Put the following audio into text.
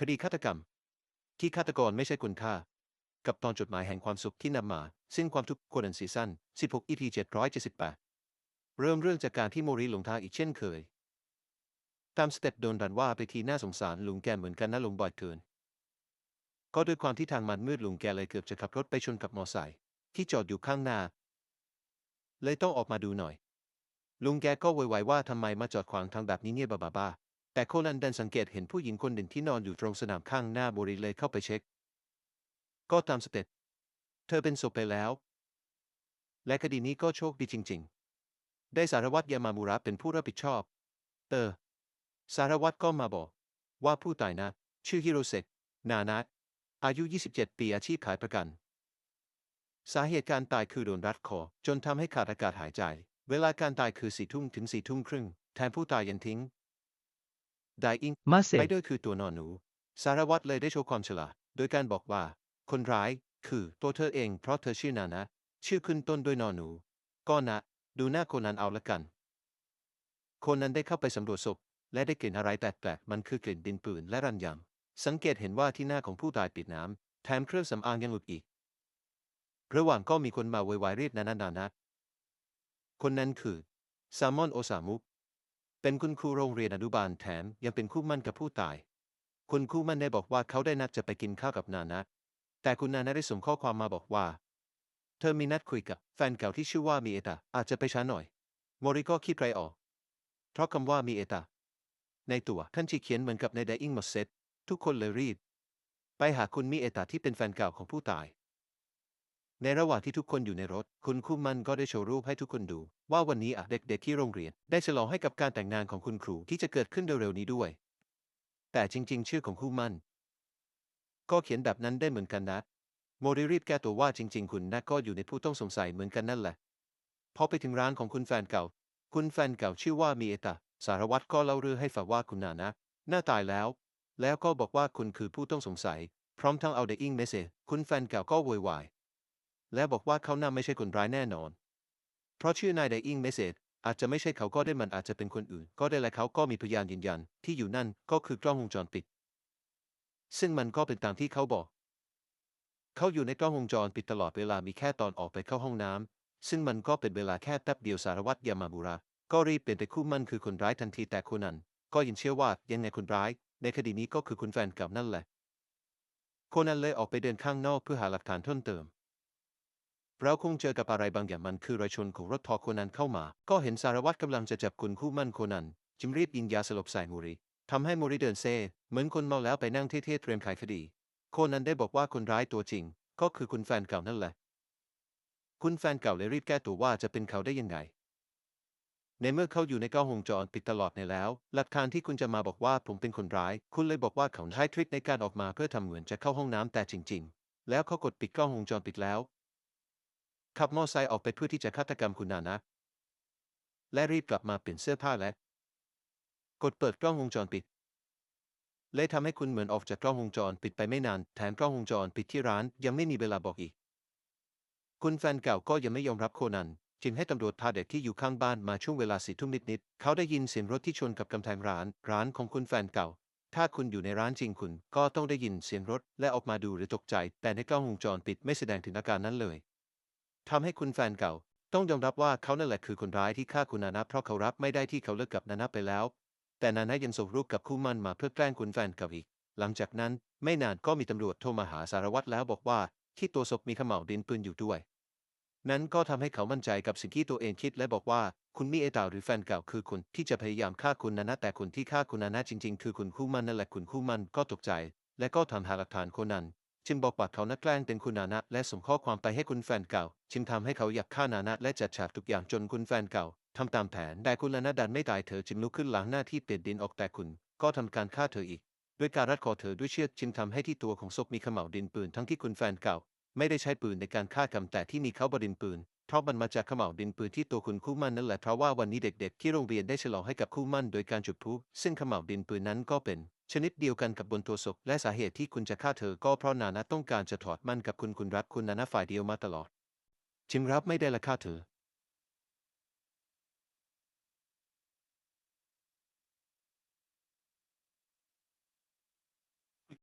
คดีฆาตกรรม ที่ฆาตกรไม่ใช่คนฆ่า กับตอนจดหมายแห่งความสุขที่นำมา ซึ่งความทุกข์กดดันซีซั่น16 EP 778 เริ่มเรื่องจากการที่โมริหลงทางอีกเช่นเคย ตามสเต็ปโดนดันว่าไปทีน่าสงสารลุงแกเหมือนกันนะลุงบ่อยเกิน ก็ด้วยความที่ทางมันมืดลุงแกเลยเกือบจะขับรถไปชนกับมอไซค์ที่จอดอยู่ข้างหน้า เลยต้องออกมาดูหน่อย ลุงแกก็โวยวายว่าทำไมมาจอดขวางทางแบบนี้เนี่ยบ้าบ้าๆ แต่โคนันดันสังเกตเห็นผู้หญิงคนหนึ่งที่นอนอยู่ตรงสนามข้างหน้าโมริเลยเข้าไปเช็ค ก็ตามสเต็ปเธอเป็นศพไปแล้ว และคดีนี้ก็โชคดีจริง ๆ ได้สารวัตรยามามุระเป็นผู้รับผิดชอบเตอสารวัตรก็มาบอก ว่าผู้ตายนะ ชื่อฮิโรเซกนานะอายุ 27 ปีอาชีพขายประกัน สาเหตุการตายคือโดนรัดคอ จนทำให้ขาดอากาศหายใจ เวลาการตายคือสี่ทุ่มถึงสี่ทุ่มครึ่ง แทนผู้ตายยันทิ้ง ไดอิงมาเสไรกเดอร์คือตัวนอนหนู สารวัตรเลยได้โชว์ความฉลาด โดยการบอกว่า คนร้ายคือตัวเธอเองเพราะเธอชื่อนานะ ชื่อขึ้นต้นด้วยนอนหนู ก็นะ ดูหน้าโคนนั้นเอาละกัน คนนั้นได้เข้าไปสำรวจศพ และได้กลิ่นอะไรแปลกๆมันคือกลิ่นดินปืนและรันยำสังเกตเห็นว่าที่หน้าของผู้ตายปิดน้ำแถมเครื่องสำอางยังหลุดอีก ระหว่างก็มีคนมาโวยวายเรียกนานานานะคนนั้นคือ ซามอนโอซามุ เป็นคุณครูโรงเรียนอนุบาลแถมยังเป็นคู่มั่นกับผู้ตาย คุณคู่มั่นได้บอกว่าเขาได้นัดจะไปกินข้าวกับนานะ แต่คุณนานะได้ส่งข้อความมาบอกว่า เธอมีนัดคุยกับแฟนเก่าที่ชื่อว่ามีเอตาอาจจะไปช้าหน่อย โมริก็คิดไรออก เพราะคำว่ามีเอตาในตัวท่านชีเขียนเหมือนกับในไดอิงมอสเซตทุกคนเลยรีบ ไปหาคุณมิเอตาที่เป็นแฟนเก่าของผู้ตาย ในระหว่างที่ทุกคนอยู่ในรถ คุณคู่มันก็ได้โชว์รูปให้ทุกคนดู ว่าวันนี้อะเด็กๆที่โรงเรียน ได้ฉลองให้กับการแต่งงานของคุณครูที่จะเกิดขึ้นเร็วๆนี้ด้วย แต่จริง ๆ ชื่อของคู่มันก็เขียนแบบนั้นได้เหมือนกันนะ โมริรีบแก้ตัวว่าจริง ๆ คุณน่ะก็อยู่ในผู้ต้องสงสัยเหมือนกันนั่นแหละ พอไปถึงร้านของคุณแฟนเก่า คุณแฟนเก่าชื่อว่ามีเอตาสารวัตรก็เล่าเรื่องให้ฟังว่าคุณนานะ หน้าตายแล้ว แล้วก็บอกว่าคุณคือผู้ต้องสงสัย พร้อมทั้งเอาเดอิงเมสเซคุณแฟนเก่าก็โวยวาย และบอกว่าเขาน่าไม่ใช่คนร้ายแน่นอน เพราะชื่อนายเดอิงเมสเซจอาจจะไม่ใช่เขาก็ได้มันอาจจะเป็นคนอื่น ก็ได้และเขาก็มีพยานยืนยัน ที่อยู่นั่นก็คือกล้องวงจรปิด ซึ่งมันก็เป็นตามที่เขาบอก เขาอยู่ในกล้องวงจรปิดตลอดเวลามีแค่ตอนออกไปเข้าห้องน้ำซึ่งมันก็เป็นเวลาแค่แป๊บเดียวสารวัตรยามาบุระก็รีบเปลี่ยนไปคู่มันคือคนร้ายทันทีแต่คนนั้น ก็ยังเชื่อว่ายังไงคนร้าย ในคดีนี้ก็คือคุณแฟนเก่านั่นแหละคนนั้นเลยออกไปเดินข้างนอกเพื่อหาหลักฐานเพิ่มเติม เราคงเจอกับอะไรบางอย่างมันคือรอยชนของรถพอคนนั้นเข้ามา ก็เห็นสารวัตรกำลังจะจับคุณคู่มั่นคนนั้นจึงรีบยิงยาสลบใส่มูริทำให้มูริเดินเซ่เหมือนคนเมาแล้วไปนั่งเท่ๆเตรียมขายคดีคนนั้นได้บอกว่าคนร้ายตัวจริง ก็คือคุณแฟนเก่านั่นแหละ คุณแฟนเก่าเลยรีบแก้ตัวว่าจะเป็นเขาได้ยังไง ในเมื่อเขาอยู่ในกล้องวงจรปิดตลอดในแล้ว หลักฐานที่คุณจะมาบอกว่าผมเป็นคนร้าย คุณเลยบอกว่าเขาใช้ทริคในการออกมาเพื่อทำเหมือนจะเข้าห้องน้ำแต่จริง ๆ แล้วเขากดปิดกล้องวงจรปิดแล้ว ขับมอไซค์ออกไปเพื่อที่จะฆาตกรรมคุณนานะ และรีบกลับมาเปลี่ยนเสื้อผ้าและ กดเปิดกล้องวงจรปิดเลยทำให้คุณเหมือนออกจากกล้องวงจรปิดไปไม่นาน แถมกล้องวงจรปิดที่ร้านยังไม่มีเวลาบอกอีก คุณแฟนเก่าก็ยังไม่ยอมรับโคนันจึงให้ตำรวจพาเด็กที่อยู่ข้างบ้านมาช่วงเวลาสี่ทุ่มนิดๆเขาได้ยินเสียงรถที่ชนกับกำแพงร้าน ร้านของคุณแฟนเก่า ถ้าคุณอยู่ในร้านจริงคุณ ก็ต้องได้ยินเสียงรถและออกมาดูหรือตกใจ แต่ในกล้องวงจรปิดไม่แสดงถึงอาการนั้นเลย ทำให้คุณแฟนเก่า ต้องยอมรับว่าเขานั่นแหละคือคนร้ายที่ฆ่าคุณนานะเพราะเขารับไม่ได้ที่เขาเลิกกับนานะไปแล้ว แต่นานะยังส่งรูปกับคู่มันมาเพื่อแกล้งคุณแฟนเก่าอีก หลังจากนั้นไม่นานก็มีตำรวจโทรมาหาสารวัตรแล้วบอกว่าที่ตัวศพมีขม่าวดินปืนอยู่ด้วย นั้นก็ทำให้เขามั่นใจกับสิ่งที่ตัวเองคิดและบอกว่าคุณมีเอตาหรือแฟนเก่าคือคนที่จะพยายามฆ่าคุณนานะแต่คนที่ฆ่าคุณนานะจริง ๆ คือคุณคู่มันนั่นแหละคุณคู่มันก็ตกใจ และก็ทำหาหลักฐานคนนั้น จึงบอกปากเขานักแกล้งเป็นคุณนานะและส่งข้อความไปให้คุณแฟนเก่าจึงทำให้เขาอยากฆ่านานะและจัดฉากทุกอย่างจนคุณแฟนเก่าทำตามแผนแต่คุณนานะดันไม่ตายเธอจึงลุกขึ้นล้างหน้าที่เปลี่ยนดินออกแต่คุณ ก็ทำการฆ่าเธออีก ด้วยการรัดคอเธอด้วยเชือกจึงทำให้ที่ตัวของศพมีเขม่าวดินปืนทั้งที่คุณแฟนเก่า ไม่ได้ใช้ปืนในการฆ่ากรรมแต่ที่มีเขาบดินปืน เพราะมันมาจากขม่าวดินปืนที่ตัวคุณคู่มั่นนั่นแหละเพราะว่าวันนี้เด็กๆ ที่โรงเรียนได้ฉลองให้กับคู่มั่นโดยการจุดพลุซึ่งขม่าวดินปืนนั้นก็เป็น ชนิดเดียวกันกับบนตัวศพและสาเหตุที่คุณจะฆ่าเธอก็เพราะนานะต้องการจะถอดมั่นกับคุณคุณรักคุณนานะฝ่ายเดียวมาตลอดจิมรับไม่ได้ละฆ่าเธอ